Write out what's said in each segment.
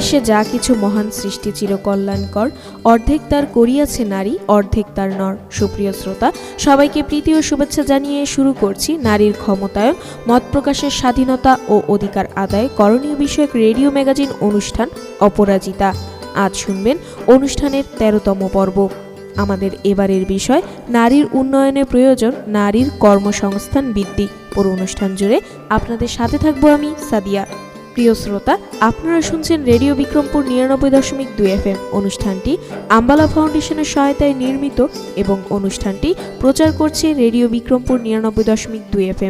বিশ্বে যা কিছু মহান সৃষ্টি চিরকল্যাণকর, অর্ধেক তার করিয়াছে নারী, অর্ধেক তার নর। সুপ্রিয় শ্রোতা, সবাইকে প্রীতি ও শুভেচ্ছা জানিয়ে শুরু করছি নারীর ক্ষমতায়ন, মত প্রকাশের স্বাধীনতা ও অধিকার আদায় করণীয় বিষয়ক রেডিও ম্যাগাজিন অনুষ্ঠান অপরাজিতা। আজ শুনবেন অনুষ্ঠানের তেরোতম পর্ব। আমাদের এবারের বিষয়, নারীর উন্নয়নে প্রয়োজন, নারীর কর্মসংস্থান বৃদ্ধি। পুরো অনুষ্ঠান জুড়ে আপনাদের সাথে থাকব আমি সাদিয়া। প্রিয় শ্রোতা, আপনারা শুনছেন রেডিও বিক্রমপুর নিরানব্বই দশমিক দুই এফ অনুষ্ঠানটি আম্বালা ফাউন্ডেশনের সহায়তায় নির্মিত এবং অনুষ্ঠানটি প্রচার করছে রেডিও বিক্রমপুর নিরানব্বই দশমিক দুই এফ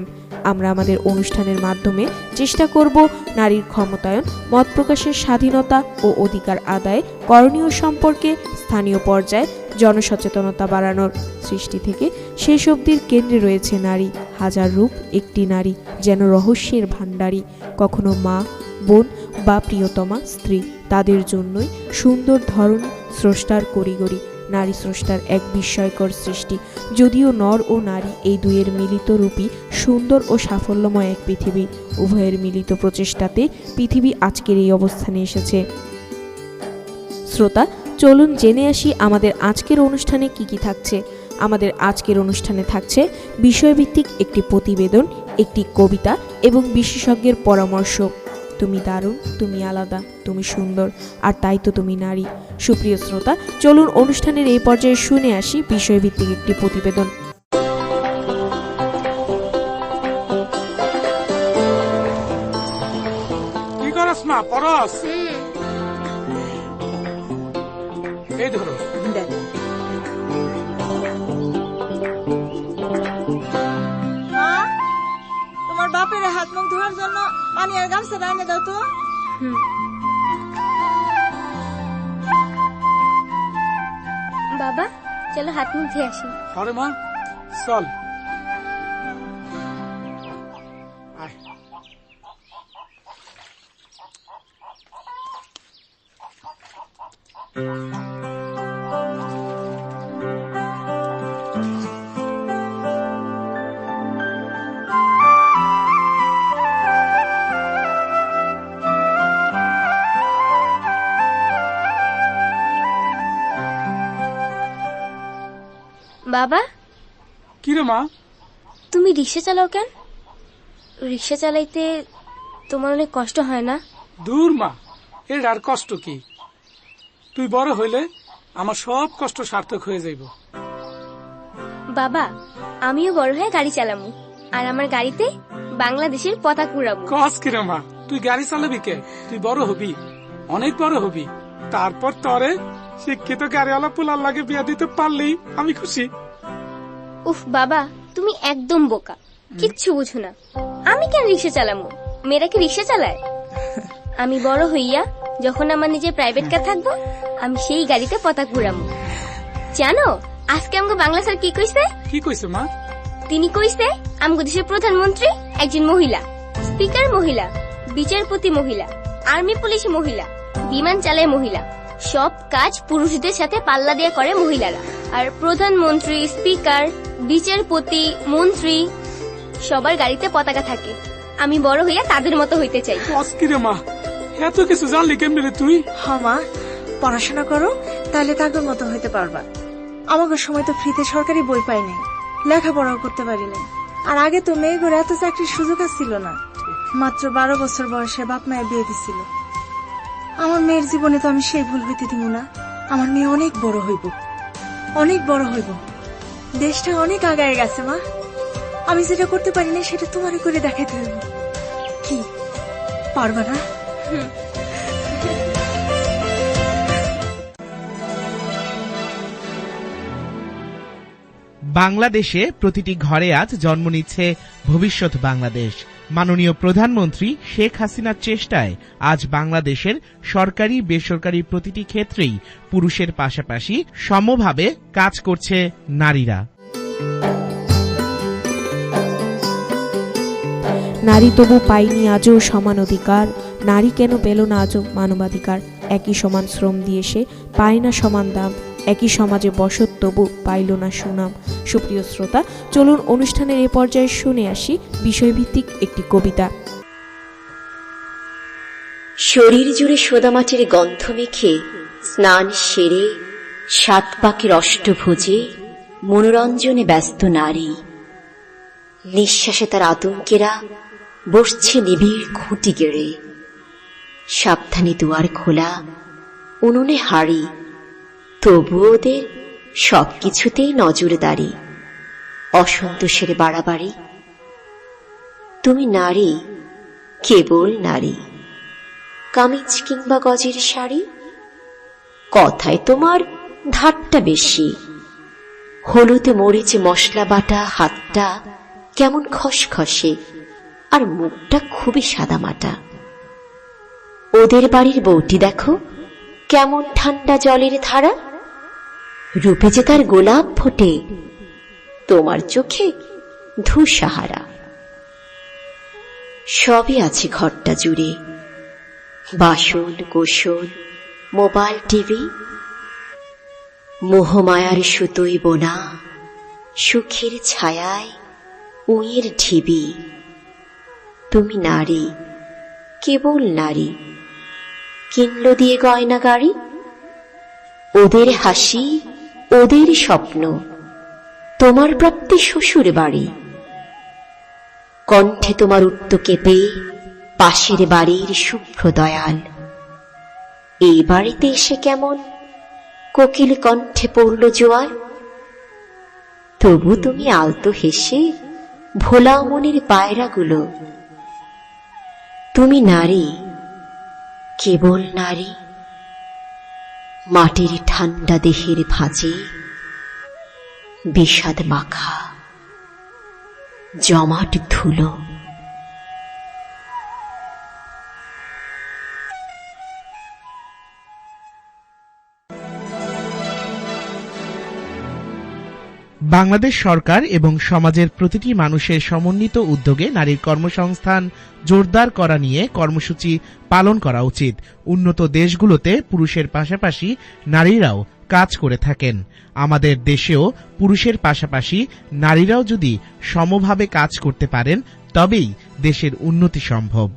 আমরা আমাদের অনুষ্ঠানের মাধ্যমে চেষ্টা করব নারীর ক্ষমতায়ন, মত প্রকাশের স্বাধীনতা ও অধিকার আদায় করণীয় সম্পর্কে স্থানীয় পর্যায়ে জনসচেতনতা বাড়ানোর সৃষ্টি থেকে শেষ অবধির কেন্দ্রে রয়েছে নারী। হাজার রূপ, একটি নারী, যেন রহস্যের ভাণ্ডারী। কখনো মা, বোন বা প্রিয়তমা, স্ত্রী, তাদের জন্যই সুন্দর ধরন স্রষ্টার করিগরি। নারী স্রষ্টার এক বিস্ময়কর সৃষ্টি। যদিও নর ও নারী এই দুইয়ের মিলিত রূপী সুন্দর ও সাফল্যময় এক পৃথিবী। উভয়ের মিলিত প্রচেষ্টাতে পৃথিবী আজকের এই অবস্থানে এসেছে। শ্রোতা চলুন জেনে আসি আমাদের আজকের অনুষ্ঠানে কি কি থাকছে। আমাদের আজকের অনুষ্ঠানে থাকছে বিষয়ভিত্তিক একটি প্রতিবেদন একটি কবিতা এবং বিশেষজ্ঞের পরামর্শ। তুমি দারুণ তুমি আলাদা তুমি সুন্দর আর তাই তো তুমি নারী। সুপ্রিয় শ্রোতা চলুন অনুষ্ঠানের এই পর্যায়ে শুনে আসি বিষয়ভিত্তিক একটি প্রতিবেদন। কি করস মা? পরস এই ধরো মা তোমার বাপের হাত মুখ ধোয়ার জন্য পানি আর গামছা এনে দাও তো। বাবা চলো হাত মুখ ধুয়ে আসি। আরে মা চল। আয়। বাবা? কি রে মা? তুমি রিক্সা চালাও কেন? রিক্সা চালাইতে তোমার অনেক কষ্ট হয় না? দূর মা এর আর কষ্ট কি? তুই বড় হইলে আমার সব কষ্ট সার্থক হয়ে যাইব। বাবা আমিও বড় হয়ে গাড়ি চালামু আর আমার গাড়িতে বাংলাদেশের পতাকা উড়াবো। কস কি রে মা তুই গাড়ি চালাবি কে? তুই বড় হবি অনেক বড় হবি। তারপর তরে শিক্ষিত গাড়িওয়ালা পোলার লাগে বিয়া দিতে পারলেই আমি খুশি। উফ বাবা তুমি একদম বোকা। কিচ্ছু বুঝো না। আমি কেন রিক্সা চালামু? মেয়েরা কি রিক্সা চালায়? আমি বড় হইয়া যখন আমার নিজের প্রাইভেট কার থাকব আমি সেই গাড়িতে পতাকা উড়ামু। জানো আজকে আমাকে বাংলা স্যার কি কইছে? কি কইছে মা? তিনি কইছে আমাকে দেশের প্রধানমন্ত্রী একজন মহিলা স্পিকার মহিলা বিচারপতি মহিলা আর্মি পুলিশ মহিলা। বিমান চালায় মহিলা। সব কাজ পুরুষদের সাথে পাল্লা দিয়ে করে মহিলারা। আর প্রধানমন্ত্রী স্পিকার বিচারপতি মন্ত্রী সবার গাড়িতে পতাকা থাকে। আমি বড় হইয়া তাদের মতো হইতে চাই। মা? এত কিছু জানলি কেমনি রে তুই? হ মা পড়াশোনা করো তাহলে তাদের মতো হইতে পারবা। আমাকে সময় তো ফ্রিতে সরকারি বই পাই নাই লেখাপড়াও করতে পারি নাই। আর আগে তো মেয়েগুলো এত চাকরির সুযোগ ছিল না। মাত্র বারো বছর বয়সে বাপ মায়ের বিয়ে দিছিল। আমার মেয়ের জীবনে তো আমি সেই ভুল হইতে দিব না। আমার মেয়ে অনেক বড় হইব। অনেক বড় হইব। দেশটা অনেক আগায় গেছে মা। আমি যেটা করতে পারি না সেটা তোমারে করে দেখাইতে হইব। কি? পারবা না? বাংলাদেশে প্রতিটি ঘরে আজ জন্ম নিচ্ছে ভবিষ্যৎ বাংলাদেশ। মাননীয় প্রধানমন্ত্রী শেখ হাসিনার চেষ্টায় আজ বাংলাদেশের সরকারি, বেসরকারি প্রতিটি ক্ষেত্রেই পুরুষের পাশাপাশি সমভাবে কাজ করছে নারীরা। নারী তবু পায়নি আজও সমান অধিকার, নারী কেন পেল না আজও মানবাধিকার? একই সমান শ্রম দিয়ে সে পায় না সমান দাম। একই সমাজে বসত তবু পাইল না সুনাম। সুপ্রিয় শ্রোতা, চলুন অনুষ্ঠানের এ পর্যায়ে শুনে আসি বিষয়ভিত্তিক একটি কবিতা। শরীর জুড়ে সোদামাটির গন্ধ মেখে, স্নান সেরে, সাত পাকের অষ্টভুজে মনোরঞ্জনে ব্যস্ত নারী। নিঃশ্বাসে তার আতঙ্কেরা বসছে নিবিড় খুঁটি গেড়ে। সাবধানে দুয়ার খোলা, উনুনে হাড়ি তবু ওদের সব কিছুতেই নজরদারি, অসন্তোষের বাড়াবাড়ি। তুমি নারী, কেবল নারী। কামিজ কিংবা গজের শাড়ি? কথায় তোমার ধারটা বেশি। হলুদে মরিচে, মশলা বাটা, হাতটা কেমন খসখসে, আর মুখটা খুবই সাদামাটা। ওদের বাড়ির বউটি দেখো, কেমন ঠান্ডা জলের ধারা। রূপে যে তার গোলাপ ফোটে, তোমার চোখে ধূসাহারা। সবই আছে ঘরটা জুড়ে। বাসন কোসল মোবাইল, টিভি, মোহমায়ার সুতোই বোনা, সুখের ছায়ায় উঁয়ের ঢিবি। তুমি নারী, কেবল নারী। কিনল দিয়ে গয়না গাড়ি, ওদের হাসি ওদের স্বপ্ন, তোমার প্রাপ্তি শ্বশুর বাড়ি। কণ্ঠে তোমার উত্ত কেঁপে পাশের বাড়ির শুভ্র দয়াল। এই বাড়িতে এসে কেমন কোকিল কণ্ঠে পড়ল জোয়ার? তবু তুমি আলতো হেসে ভোলা মনের পায়রাগুলো, তুমি নারী, কেবল নারী। মাটির ঠান্ডা দেহের ভাঁজে বিষাদ মাখা জমাট ধুলো বাংলাদেশ সরকার এবং সমাজের প্রতিটি মানুষের সমন্বিত উদ্যোগে নারীর কর্মসংস্থান জোরদার করা নিয়ে কর্মসূচি পালন করা উচিত। উন্নত দেশগুলোতে পুরুষের পাশাপাশি নারীরাও কাজ করে থাকেন। আমাদের দেশেও পুরুষের পাশাপাশি নারীরাও যদি সমভাবে কাজ করতে পারেন, তবেই দেশের উন্নতি সম্ভব।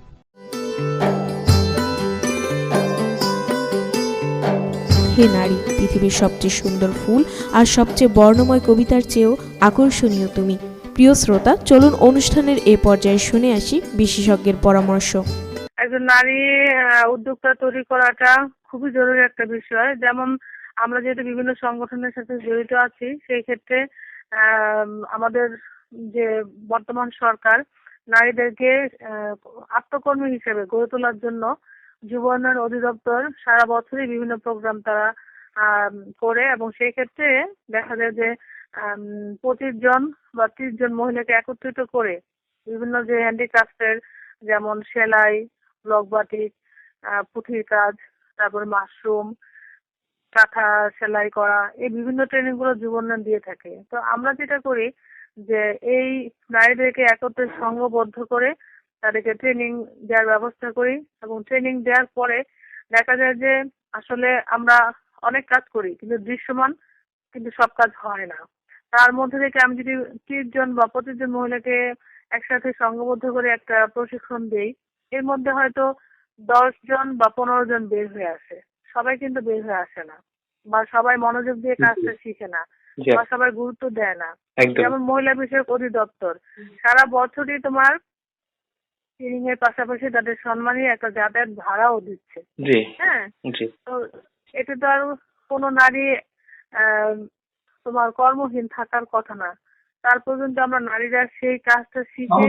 হে নারী, পৃথিবীর সবচেয়ে সুন্দর ফুল আর সবচেয়ে বর্ণময় কবিতার চেয়েও আকর্ষণীয় তুমি। প্রিয় শ্রোতা, চলুন অনুষ্ঠানের এ পর্যায়ে শুনে আসি বিশেষজ্ঞের পরামর্শ। একজন নারী উদ্যোক্তা তৈরি করাটা খুবই জরুরি একটা বিষয়। যেমন আমরা যেহেতু বিভিন্ন সংগঠনের সাথে জড়িত আছি, সেই ক্ষেত্রে আমাদের যে বর্তমান সরকার নারীদেরকে আত্মকর্মী হিসেবে গড়ে তোলার জন্য যুব উন্নয়ন অধিদপ্তর সারা বছরই বিভিন্ন প্রোগ্রাম তারা করে এবং সেই ক্ষেত্রে দেখা যায় যে পঁচিশ জন বা ত্রিশ জন মহিলাকে একত্রিত করে বিভিন্ন যে হ্যান্ডিক্রাফটের যেমন সেলাই ব্লক বাটিক পুঁথির কাজ, তারপরে মাশরুম কাঁথা সেলাই করা, এই বিভিন্ন ট্রেনিংগুলো উন্নয়ন দিয়ে থাকে। তো আমরা যেটা করি যে এই নারীদেরকে একত্রে সংঘবদ্ধ করে তাদেরকে ট্রেনিং দেওয়ার ব্যবস্থা করি এবং ট্রেনিং দেওয়ার পরে দেখা যায় যে আসলে আমরা অনেক কাজ করি কিন্তু দৃশ্যমান কিন্তু সব কাজ হয় না। তার মধ্যে থেকে আমি যদি ত্রিশ জন বা পঁচিশ জন মহিলাকে একসাথে সংঘবদ্ধ করে একটা প্রশিক্ষণ দেই এর মধ্যে হয়তো দশ জন বা পনেরো জন বের হয়ে আসে। সবাই কিন্তু বের হয়ে আসে না বা সবাই মনোযোগ দিয়ে কাজটা শিখে না বা সবাই গুরুত্ব দেয় না। যেমন মহিলা বিষয়ক অধিদপ্তর সারা বছরই তোমার ট্রেনিং এর পাশাপাশি তাদের সম্মানী একটা যাতায়াত ভাড়াও দিচ্ছে। হ্যাঁ? জি। তো এতে তো আর কোনো নারী আহ, তোমার কর্মহীন থাকার কথা না। তার পর্যন্ত আমরা নারীরা সেই কাজটা শিখে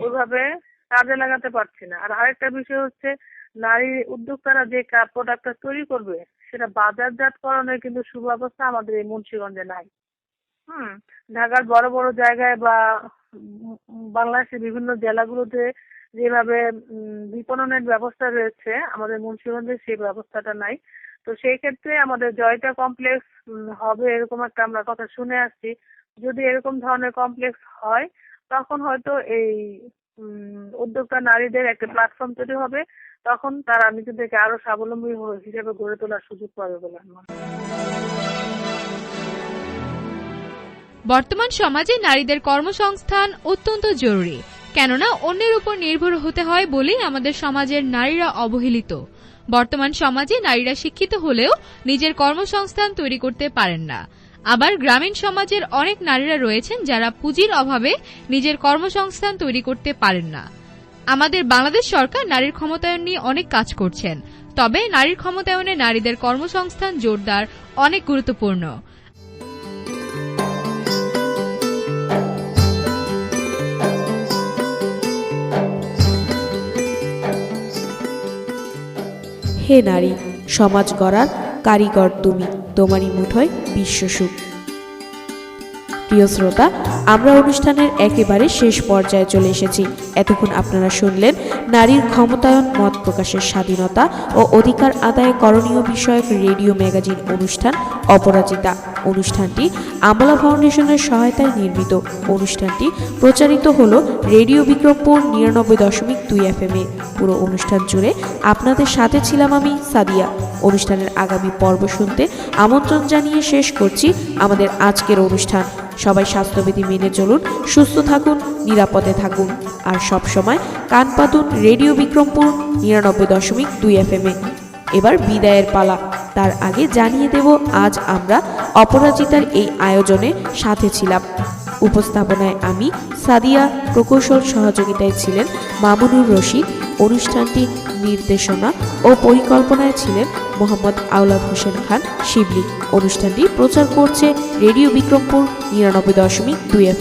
ওইভাবে কাজে। লাগাতে পারছি না। আর আরেকটা বিষয় হচ্ছে নারী উদ্যোক্তারা যে প্রোডাক্টটা তৈরি করবে সেটা বাজারজাতকরণের কিন্তু সুব্যবস্থা আমাদের এই মুন্সিগঞ্জে নাই। হুম? ঢাকার বড় বড় জায়গায় বা বাংলাদেশের বিভিন্ন জেলাগুলোতে যেভাবে বিপণনের ব্যবস্থা রয়েছে, আমাদের মুন্সিগঞ্জে সেই ব্যবস্থাটা নাই। তো সেই ক্ষেত্রে আমাদের জয়টা কমপ্লেক্স হবে এরকম একটা আমরা কথা শুনে আসছি। যদি এরকম ধরনের কমপ্লেক্স হয়, তখন হয়তো এই উদ্যোক্তা নারীদের একটা প্ল্যাটফর্ম তৈরি হবে। তখন তারা নিজেদেরকে আরও স্বাবলম্বী হিসেবে গড়ে তোলার সুযোগ পাবে বলে আমি করি। বর্তমান সমাজে নারীদের কর্মসংস্থান অত্যন্ত জরুরি। কেননা অন্যের উপর নির্ভর হতে হয় বলেই আমাদের সমাজের নারীরা অবহেলিত। বর্তমান সমাজে নারীরা শিক্ষিত হলেও নিজের কর্মসংস্থান তৈরি করতে পারেন না। আবার গ্রামীণ সমাজের অনেক নারীরা রয়েছেন যারা পুঁজির অভাবে নিজের কর্মসংস্থান তৈরি করতে পারেন না। আমাদের বাংলাদেশ সরকার নারীর ক্ষমতায়ন নিয়ে অনেক কাজ করছেন। তবে নারীর ক্ষমতায়নে নারীদের কর্মসংস্থান জোরদার অনেক গুরুত্বপূর্ণ। হে নারী, সমাজ গড়ার কারিগর তুমি, তোমারই মুঠোয় বিশ্বসুখ প্রিয় শ্রোতা, আমরা অনুষ্ঠানের একেবারে শেষ পর্যায়ে চলে এসেছি। এতক্ষণ আপনারা শুনলেন নারীর ক্ষমতায়ন, মত প্রকাশের স্বাধীনতা ও অধিকার আদায় করণীয় বিষয়ক রেডিও ম্যাগাজিন অনুষ্ঠান অপরাজিতা। অনুষ্ঠানটি আমলা ফাউন্ডেশনের সহায়তায় নির্মিত। অনুষ্ঠানটি প্রচারিত হলো রেডিও বিক্রমপুর নিরানব্বই দশমিক দুই এফ এম এ পুরো অনুষ্ঠান জুড়ে আপনাদের সাথে ছিলাম আমি, সাদিয়া। অনুষ্ঠানের আগামী পর্ব শুনতে আমন্ত্রণ জানিয়ে শেষ করছি আমাদের আজকের অনুষ্ঠান। সবাই স্বাস্থ্যবিধি মেনে চলুন, সুস্থ থাকুন, নিরাপদে থাকুন। আর সব সময় কান পাতুন রেডিও বিক্রমপুর নিরানব্বই দশমিক দুই এফ এম এ এবার বিদায়ের পালা। তার আগে জানিয়ে দেব, আজ আমরা অপরাজিতার এই আয়োজনে সাথে ছিলাম। উপস্থাপনায় আমি, সাদিয়া প্রকৌশল সহযোগিতায় ছিলেন মামুনুর রশিদ, অনুষ্ঠানটি নির্দেশনা ও পরিকল্পনায় ছিলেন মোহাম্মদ আওলাদ হোসেন খান শিবলি। অনুষ্ঠানটি প্রচার করছে রেডিও বিক্রমপুর, নিরানব্বই দশমিক দুই এফ